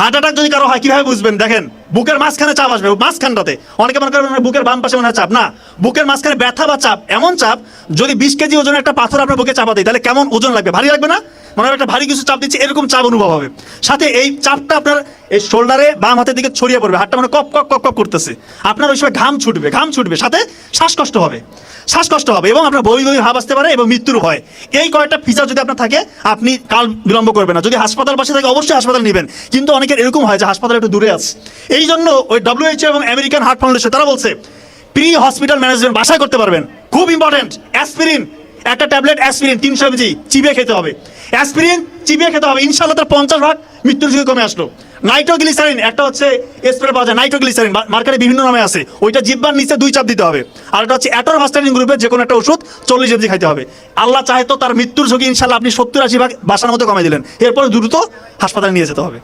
Heart attack যদি কারও হয়, কীভাবে বুঝবেন? দেখেন, বুকের মাঝখানে চাপ আসবে, মাঝখানটাতে। অনেকে মনে করেন বুকের বাম পাশে মনে হয় চাপ। না, বুকের মাঝখানে ব্যথা বা চাপ, এমন চাপ, যদি বিশ কেজি ওজনের একটা পাথর আপনার বুকে চাপা দেয়, তাহলে কেমন ওজন লাগবে? ভারী লাগবে না? মনে হয় একটা ভারী কিছু চাপ দিচ্ছে, এরকম চাপ অনুভব হবে। সাথে এই চাপটা আপনার এই শোল্ডারে বাম হাতের দিকে ছড়িয়ে পড়বে, হাতটা মানে কপ কপ কপ কপ করতেছে। আপনার ওই সময় ঘাম ছুটবে ঘাম ছুটবে, সাথে শ্বাসকষ্ট হবে। শ্বাসকষ্ট হবে এবং আপনার বমি বমি ভাব আসতে পারে এবং মৃত্যুর ভয়। এই কয়েকটা ফিচার যদি আপনার থাকে, আপনি কাল বিলম্ব করবেন না। যদি হাসপাতাল পাশে থাকে, অবশ্যই হাসপাতাল নেবেন। কিন্তু অনেকের এরকম হয় যে হাসপাতাল একটু দূরে আছে। এই জন্য ওই ডব্লিউএইচও এবং আমেরিকান হার্ট ফাউন্ডেশন তারা বলছে প্রি হসপিটাল ম্যানেজমেন্ট বাসায় করতে পারবেন। খুব ইম্পর্টেন্ট অ্যাসপিরিন একটা ট্যাবলেট, অ্যাসপিরিন, তিনশো এমজি চিবিয়ে খেতে হবে। অ্যাসপিরিন চিবিয়ে খেতে হবে ইনশাল্লাহ তার পঞ্চাশ ভাগ মৃত্যুর ঝুঁকি কমে আসলো। নাইট্রোগ্লিসারিন, একটা হচ্ছে স্প্রে পাওয়া যায়, নাইট্রোগ্লিসারিন মার্কেটে বিভিন্ন নামে আছে। ওইটা জিব্বার নিচে দুই চাপ দিতে হবে। আর এটা হচ্ছে অ্যাটর অ্যাটোরভাস্টারিন গ্রুপের যে কোনো একটা ওষুধ চল্লিশ এমজি খাইতে হবে। আল্লাহ চাহে তো তার মৃত্যুর ঝুঁকি ইনশাল্লাহ আপনি সত্তর আশি ভাগ বাসার মধ্যে কমে দিলেন। এরপরে দ্রুত হাসপাতালে নিয়ে যেতে হবে।